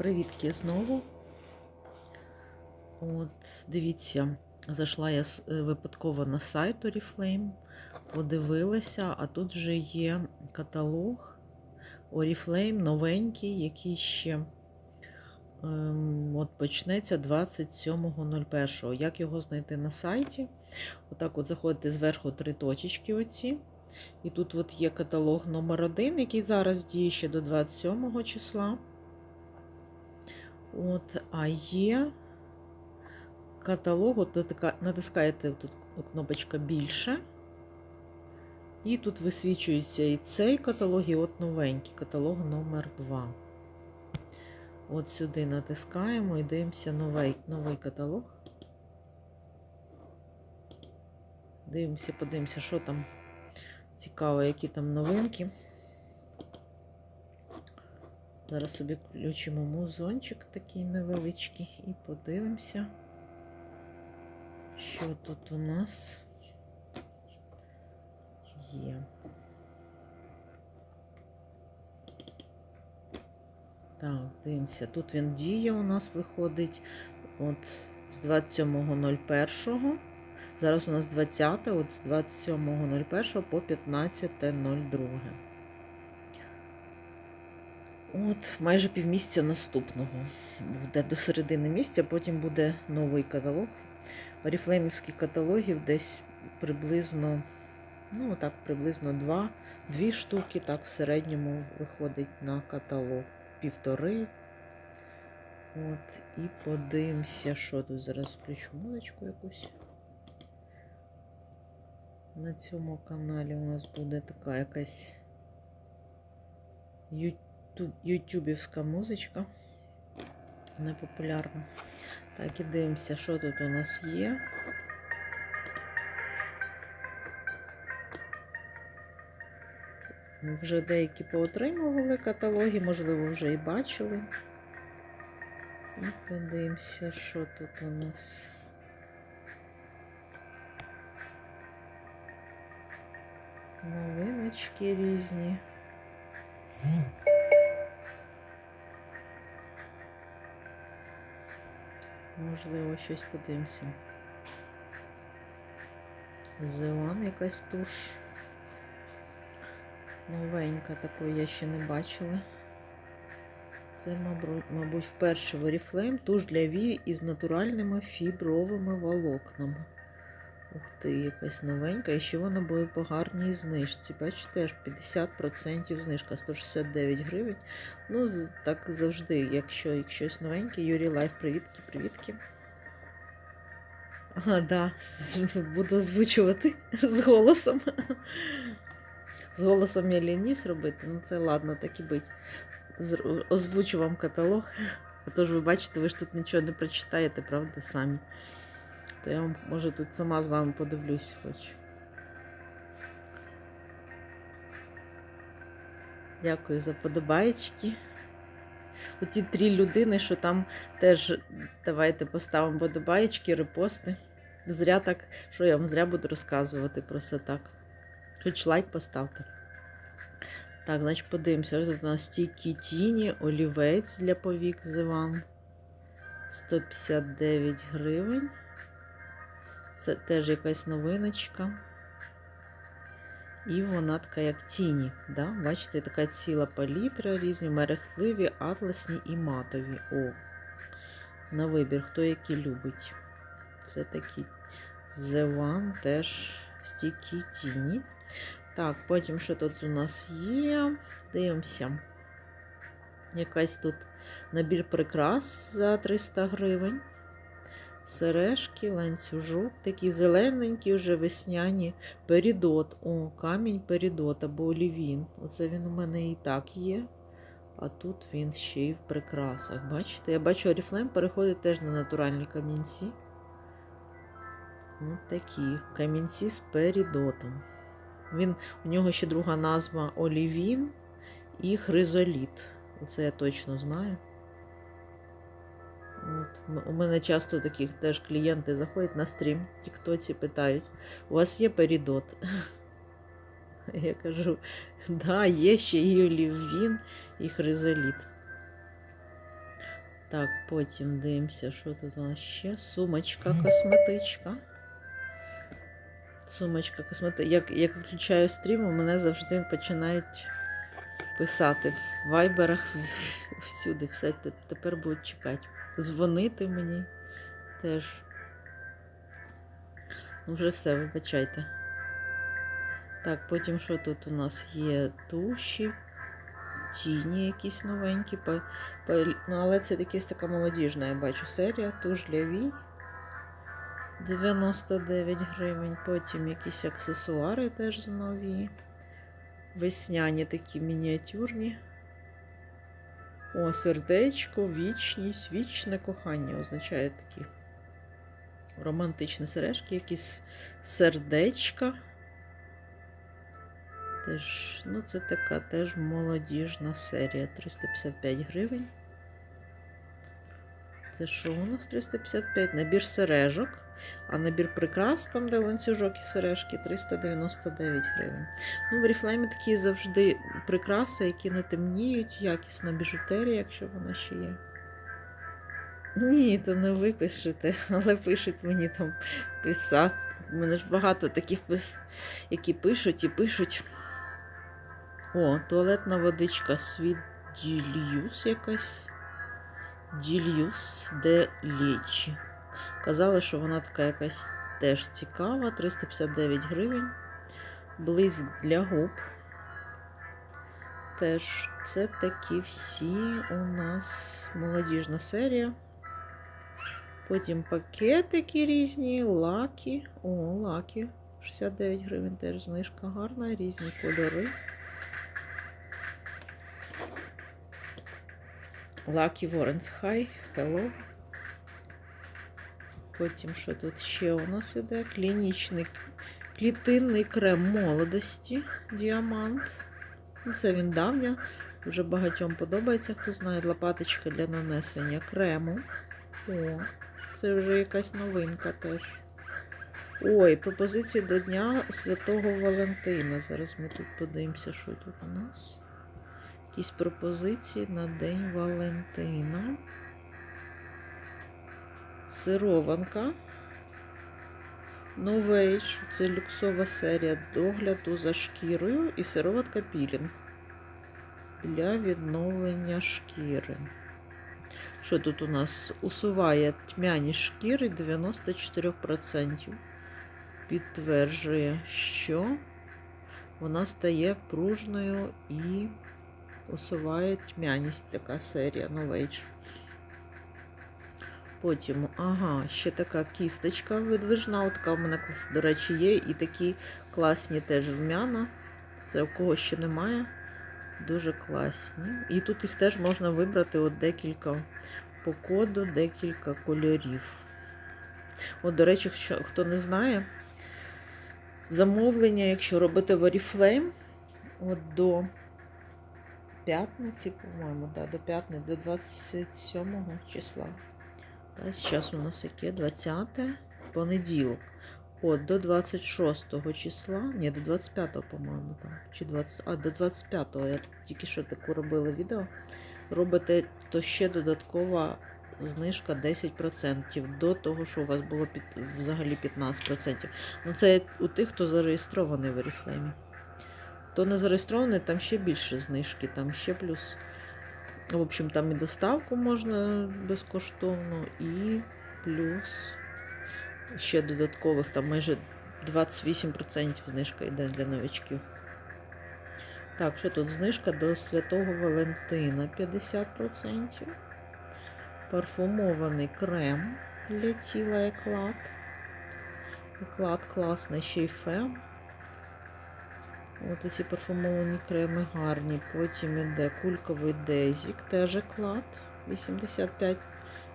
Привітки знову. От, дивіться, зайшла я е, випадково на сайт Oriflame, подивилася, а тут вже є каталог Oriflame новенький, який ще ем, от почнеться 27.01. Як його знайти на сайті? Отак от заходите зверху три точечки оці. І тут от є каталог номер 1 який зараз діє ще до 27 числа. От, а є каталог, от натискаєте тут кнопочка більше. І тут висвічується і цей каталог, і от новенький каталог номер 2 От сюди натискаємо і дивимося новий, новий каталог. Дивимося, подивимося, що там цікаво, які там новинки. Зараз собі включимо музончик такий невеличкий і подивимося, що тут у нас є. Так, дивимося. Тут він діє у нас виходить от з 27.01. Зараз у нас 20, от з 27.01 по 15.02. От, майже півмісяця наступного буде до середини місяця, потім буде новий каталог. Оріфлеймівських каталогів десь приблизно, ну так, приблизно два, дві штуки, так в середньому виходить на каталог. Півтори. От, і подивимося, що тут зараз включу музичку якусь. На цьому каналі у нас буде така якась юту- ютюбівська музичка. Непопулярна. Так, і дивимося, що тут у нас є. Вже деякі поотримували каталоги, можливо, вже і бачили. І подивимося, що тут у нас. Новиночки різні. Можливо, щось подивимося. Зеон якась туш. Новенька такої я ще не бачила. Це, мабуть, вперше Oriflame туш для вій із натуральними фібровими волокнами. Ух ти, якась новенька. І ще вона буде по гарній знижці. Бачите, аж 50% знижка, 169 гривень. Ну, так завжди, якщо як щось новеньке. Юрій Лайф, привітки, привітки. Ага, да, буду озвучувати з голосом. З голосом я лінюсь робити, ну це ладно, так і бить. Озвучу вам каталог. А то ж ви бачите, ви ж тут нічого не прочитаєте, правда, самі. То я може, тут сама з вами подивлюсь хоч. Дякую за подобаєчки. Оті три людини, що там теж давайте поставимо подобаєчки, репости. Зря так, що я вам зря буду розказувати про це так. Хоч лайк поставте. Так, значить, подивимося. Тут у нас стійкі тіні, олівець для повік Зиван. 159 гривень. Це теж якась новиночка. І вона така, як тіні. Да? Бачите, така ціла палітра, різні мерехтливі, атласні і матові. О, на вибір, хто які любить. Це такі The One, теж стійкі тіні. Так, потім що тут у нас є? Дивимося. Якась тут набір прикрас за 300 гривень. Сережки, ланцюжок, такі зелененькі, вже весняні. Перідот. О, камінь перідот або олівін. Оце він у мене і так є. А тут він ще й в прикрасах. Бачите? Я бачу, Oriflame переходить теж на натуральні камінці. Ось такі камінці з перідотом. Він, у нього ще друга назва Олівін і Хризоліт. Оце я точно знаю. От. У мене часто таких теж клієнти заходять на стрім, Тіктоці питають: у вас є перідот? Я кажу, да, є ще і олівін, і хризоліт. Так, потім дивимося, що тут у нас ще. Сумочка, косметичка. Сумочка, косметичка. Як, як включаю стрім, у мене завжди починають писати в вайберах всюди. Все тепер будуть чекати. Дзвонити мені теж. Ну, Вже все, вибачайте. Так, потім що тут у нас є туші, тіні якісь новенькі. Ну, але це якась така молодіжна, я бачу, серія. Туш для вій. 99 гривень. Потім якісь аксесуари теж нові. Весняні такі мініатюрні. О, сердечко, вічність, вічне кохання означає такі романтичні сережки, якісь сердечка. Теж, ну, це така теж молодіжна серія. 355 гривень. Це що у нас 355? Набір сережок. А набір прикрас, там, де ланцюжок і сережки, 399 гривень. Ну, в Oriflame такі завжди прикраси, які не темніють, якісна біжутерія, якщо вона ще є. Ні, то не ви пишете, але пишуть мені там писати. У мене ж багато таких пис... які пишуть і пишуть. О, туалетна водичка Sweet Dilius якась. Дільюс де Лечі. Казали, що вона така якась теж цікава. 359 гривень. Блиск для губ. Теж це такі всі у нас молодіжна серія. Потім пакетики різні, лаки. О, лаки. 69 гривень теж знижка гарна, різні кольори. Lucky Warrens High. Hello. Потім що тут ще у нас іде? Клінічний клітинний крем молодості. Діамант. Ну, Це він давня. Вже багатьом подобається, хто знає лопаточка для нанесення крему. О, це вже якась новинка теж. Ой, пропозиції до Дня Святого Валентина. Зараз ми тут подивимося, що тут у нас. Якісь пропозиції на День Валентина. Сированка. Новейдж. Це люксова серія догляду за шкірою і сироватка пілінг для відновлення шкіри. Що тут у нас? Усуває тьмяні шкіри 94%. Підтверджує, що вона стає пружною і усуває тьмяність. Така серія Новейдж. Потім, ага, ще така кісточка видвижна. Така в мене, до речі, є. І такі класні теж рум'яна. Це у кого ще немає. Дуже класні. І тут їх теж можна вибрати от декілька по коду, декілька кольорів. От, до речі, хто не знає, замовлення, якщо робити в Oriflame, от до п'ятниці, по-моєму, да, до п'ятниці, до 27 числа. Зараз у нас яке? 20 понеділок. От до 26 числа, ні, до 25-го, по-моєму, там. Чи 20, а, до 25-го. Я тільки що таку робила відео. Робите, то ще додаткова знижка 10% до того, що у вас було під, взагалі 15%. Ну, це у тих, хто зареєстрований в Oriflame. Хто не зареєстрований, там ще більше знижки, там ще плюс. В общем, там і доставку можна безкоштовно, і плюс ще додаткових, там майже 28% знижка йде для новичків. Так, що тут знижка до Святого Валентина 50%. Парфумований крем для тіла еклад. Еклад класний, ще й фем. От ці парфумовані креми гарні. Потім іде кульковий дезік, теж еклад. 85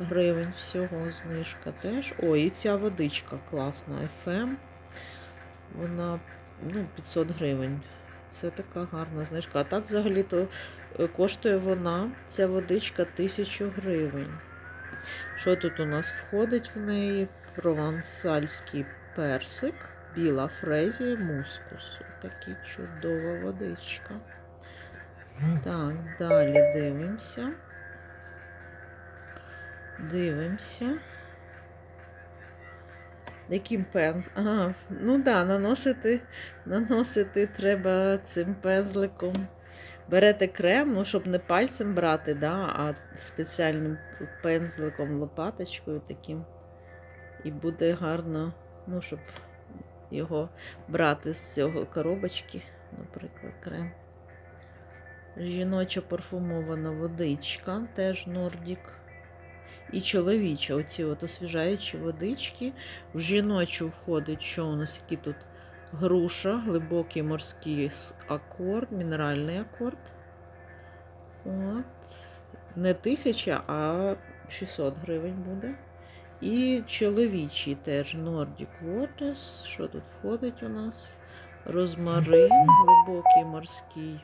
гривень всього знижка теж. О, і ця водичка класна. FM. Вона ну, 500 гривень. Це така гарна знижка. А так взагалі-то е, коштує вона, ця водичка 1000 гривень. Що тут у нас входить в неї? Провансальський персик, біла фрезія, мускус. Така чудова водичка. Так, далі дивимося. Дивимося. Яким пенз? Ага, ну да, наносити, наносити треба цим пензликом. Берете крем, ну, щоб не пальцем брати, да, а спеціальним пензликом, лопаточкою таким. І буде гарно, ну, щоб його брати з цього коробочки, наприклад, крем. Жіноча парфумована водичка, теж Нордік. І чоловіча, оці от освіжаючі водички. В жіночу входить, що у нас які тут груша, глибокий морський акорд, мінеральний акорд. От. Не тисяча, а 600 гривень буде. І чоловічий теж Nordic Waters. Що тут входить у нас? Розмарин, глибокий морський.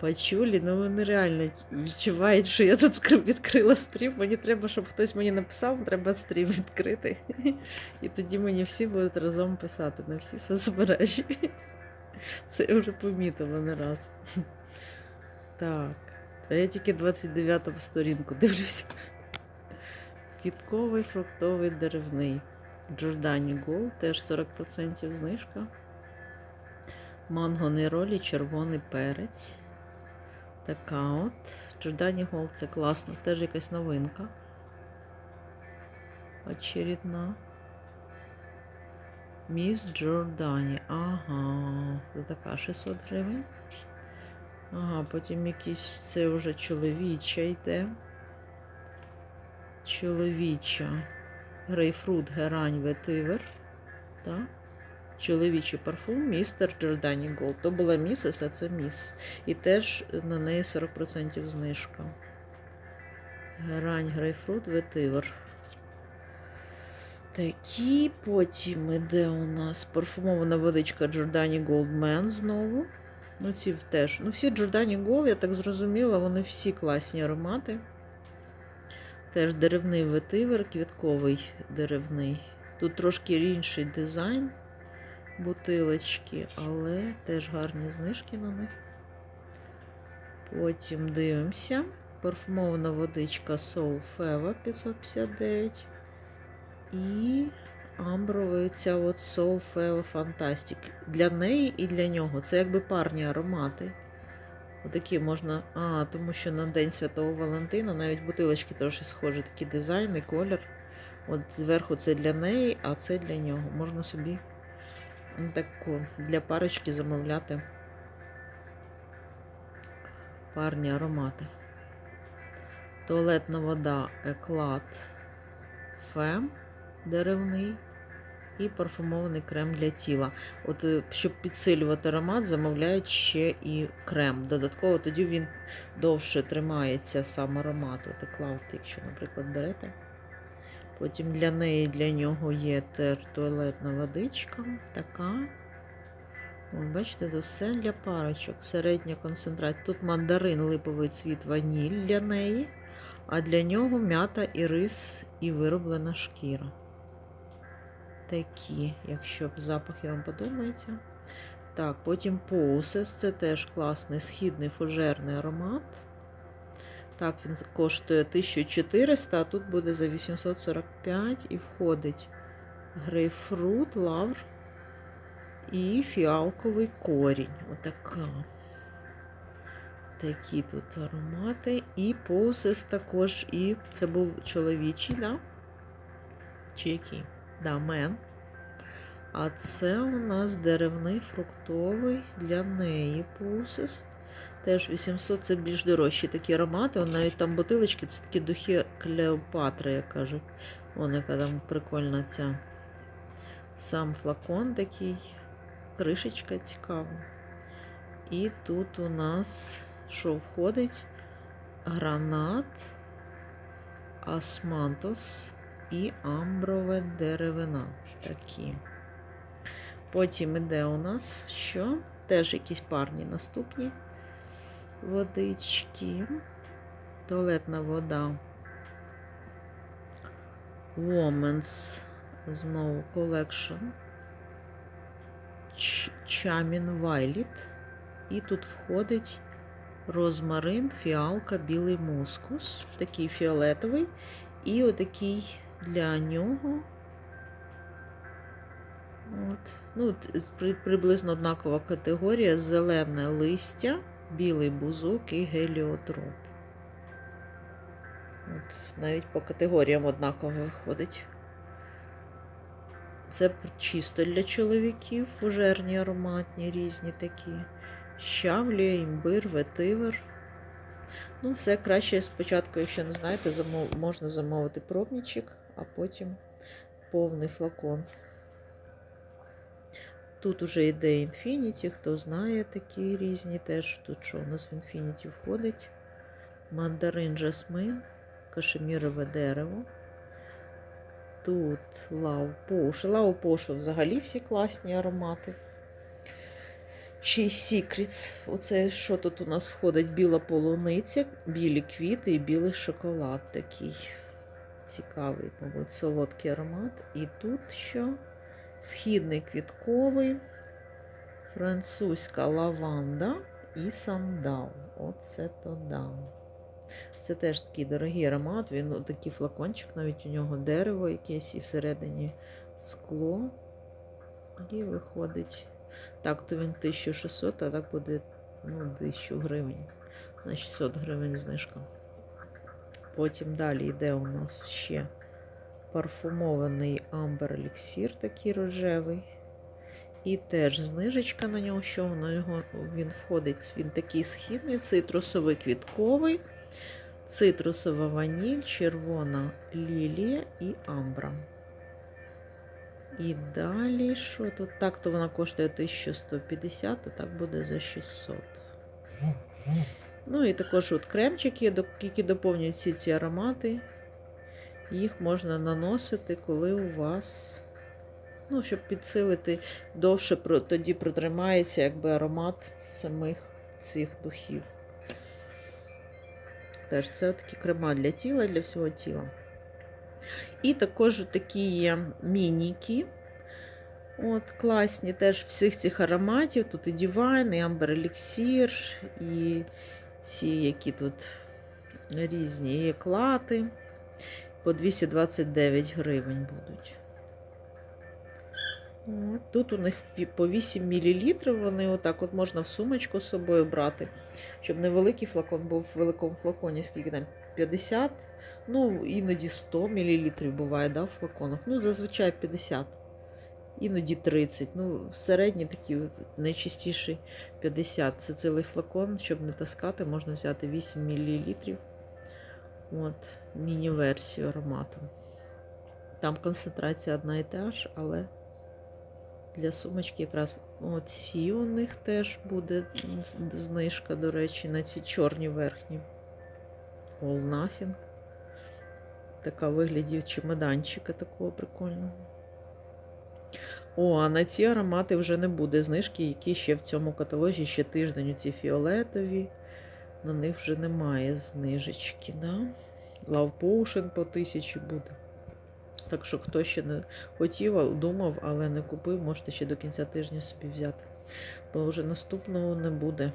Пачулі, ну вони реально відчувають, що я тут відкрила стрім. Мені треба, щоб хтось мені написав, треба стрім відкрити. І тоді мені всі будуть разом писати на всі соцмережі. Це я вже помітила не раз. Так. Та я тільки 29 сторінку дивлюся. Квітковий, фруктовий, деревний. Джордані Гол, теж 40% знижка. Манго нейролі, червоний перець. Така от. Джордані Гол це класно, теж якась новинка. Очередна. Міс Джордані. Ага. Це така 600 гривень. Ага, потім якийсь це вже чоловіча йде. Чоловіча. Грейпфрут, герань, ветивер. Так. Чоловічий парфум містер Джордані Голд. То була місіс, а це міс. І теж на неї 40% знижка. Герань, грейпфрут, ветивер. Такі потім іде у нас парфумована водичка Gold Man знову. Ну, ці теж. Ну, всі Giordani Gold, я так зрозуміла, вони всі класні аромати. Теж деревний ветивер, квітковий деревний. Тут трошки інший дизайн бутилочки, але теж гарні знижки на них. Потім дивимося. Парфумована водичка Soul Feva 559. І амбровий ця от Soul Feva Fantastic. Для неї і для нього. Це якби парні аромати. Отакі можна. А, тому що на День Святого Валентина навіть бутилочки трошки схожі, такі дизайн і колір. От зверху це для неї, а це для нього. Можна собі таку для парочки замовляти парні аромати. Туалетна вода Еклад Фем деревний і парфумований крем для тіла. От, е, щоб підсилювати аромат, замовляють ще і крем. Додатково тоді він довше тримається сам аромат. От Еклад, якщо, наприклад, берете. Потім для неї, для нього є теж туалетна водичка. Така. От, бачите, тут все для парочок. Середня концентрація. Тут мандарин, липовий цвіт, ваніль для неї, а для нього м'ята і рис і вироблена шкіра. Такі, якщо запахи вам подобаються. Так, потім Poses, це теж класний східний фужерний аромат. Так, він коштує 1400, а тут буде за 845 і входить грейпфрут, лавр і фіалковий корінь. Отака. Такі тут аромати. І Poses також, і це був чоловічий, да? Чи який? Да. А це у нас деревний фруктовий для неї Poses. Теж 800 це більш дорожчі такі аромати. Вон навіть там бутилочки, це такі духи Клеопатри, як кажуть. Вон яка там прикольна ця. Сам флакон такий, кришечка цікава. І тут у нас що входить? Гранат, асмантос і амброве деревина. Такі. Потім іде у нас що? Теж якісь парні наступні водички, туалетна вода. Women's знову Collection. Чамін Violet. І тут входить розмарин, фіалка, білий мускус, такий фіолетовий. І отакий для нього. От. Ну, при- приблизно однакова категорія: зелене листя, білий бузок і геліотроп. От, навіть по категоріям однаково виходить. Це чисто для чоловіків, фужерні, ароматні, різні такі. Щавлія, імбир, ветивер. Ну, все краще спочатку, якщо не знаєте, можна замовити пробничок, а потім повний флакон. Тут уже йде Infinity, хто знає такі різні теж. Тут що у нас в Infinity входить? Мандарин жасмин, кашемірове дерево. Тут Лау Пош. Лау Пошу взагалі всі класні аромати. Ще й Secrets. Оце що тут у нас входить? Біла полуниця, білі квіти і білий шоколад такий. Цікавий, мабуть, солодкий аромат. І тут що? Східний квітковий, французька лаванда і сандал. Оце то да. Це теж такий дорогий аромат. Він ну, такий флакончик, навіть у нього дерево якесь і всередині скло. І виходить. Так, то він 1600, а так буде ну, 1000 гривень. На 600 гривень знижка. Потім далі йде у нас ще парфумований амбер еліксір, такий рожевий. І теж знижечка на нього, що на його він входить. Він такий східний, цитрусовий квітковий, цитрусова ваніль, червона лілія і амбра. І далі, що тут? Так, то вона коштує 1150, а так буде за 600. Ну і також от кремчики, які доповнюють всі ці аромати. Їх можна наносити, коли у вас, ну, щоб підсилити, довше тоді протримається якби аромат самих цих духів. Теж це такі крема для тіла, для всього тіла. І також такі є мініки. От, класні теж всіх цих ароматів. Тут і Divine, і Amber Elixir, і ці, які тут різні і еклати. По 229 гривень будуть. Тут у них по 8 мл. Вони отак от можна в сумочку з собою брати. Щоб невеликий флакон був в великому флаконі, скільки там 50, ну іноді 100 мл буває, да, в флаконах. Ну, зазвичай 50, іноді 30. Ну, середній такий найчастіший 50. Це цілий флакон, щоб не таскати, можна взяти 8 мл. От, міні-версію аромату. Там концентрація одна і та ж, але для сумочки якраз от ці у них теж буде знижка, до речі, на ці чорні верхні. All Nothing. Така виглядів чемоданчика такого прикольного. О, а на ці аромати вже не буде знижки, які ще в цьому каталозі ще тиждень. Ці фіолетові. На них вже немає знижечки. Да? Love Potion по тисячі буде. Так що, хто ще не хотів, думав, але не купив, можете ще до кінця тижня собі взяти. Бо вже наступного не буде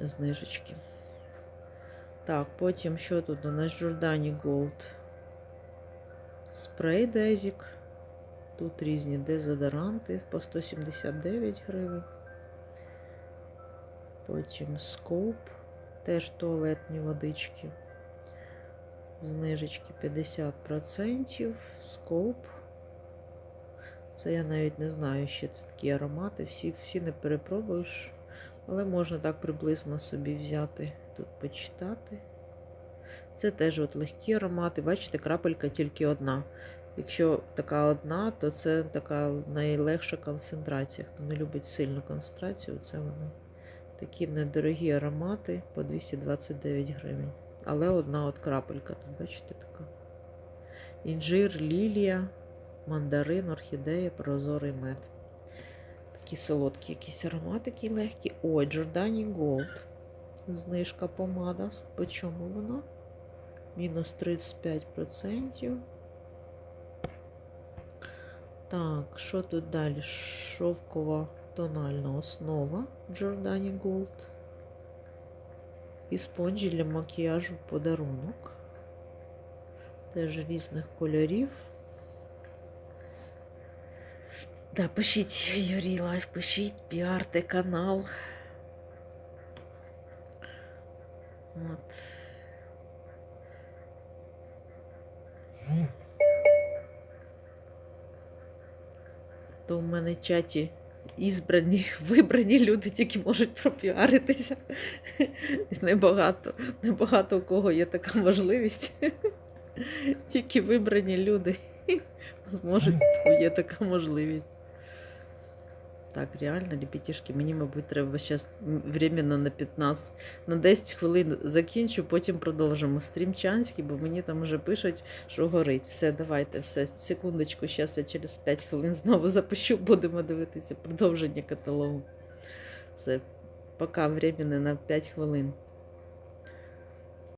знижечки. Так, потім що тут у нас Giordani Gold. Спрей Дезік. Тут різні дезодоранти по 179 гривень. Потім Scope. Теж туалетні водички. Знижечки 50%. Scope. Це я навіть не знаю, що це такі аромати. Всі, всі не перепробуєш. Але можна так приблизно собі взяти, тут почитати. Це теж от легкі аромати. Бачите, крапелька тільки одна. Якщо така одна, то це така найлегша концентрація. Хто не любить сильну концентрацію, це вони. Такі недорогі аромати по 229 гривень. Але одна от крапелька, тут бачите така. Інжир, лілія, мандарин, орхідея, прозорий мед. Такі солодкі якісь ароматики легкі. Ой, Giordani Gold. Знижка помада. По чому вона? Мінус 35%. Так, що тут далі? Шовкова тональна основа Giordani Gold. І спонжі для макіяжу в подарунок. Теж різних кольорів. Да, пишіть Юрій Лайф, пишіть, піарте канал. От. То в мене чаті ізбрані, вибрані люди тільки можуть пропіаритися. Небагато, небагато у кого є така можливість. Тільки вибрані люди зможуть, є така можливість. Так, реально, репетішки, мені, мабуть, треба зараз временно на 15, на 10 хвилин закінчу, потім продовжимо стрімчанський, бо мені там вже пишуть, що горить. Все, давайте, все, секундочку, зараз я через 5 хвилин знову запущу, будемо дивитися продовження каталогу. Все, поки временно на 5 хвилин.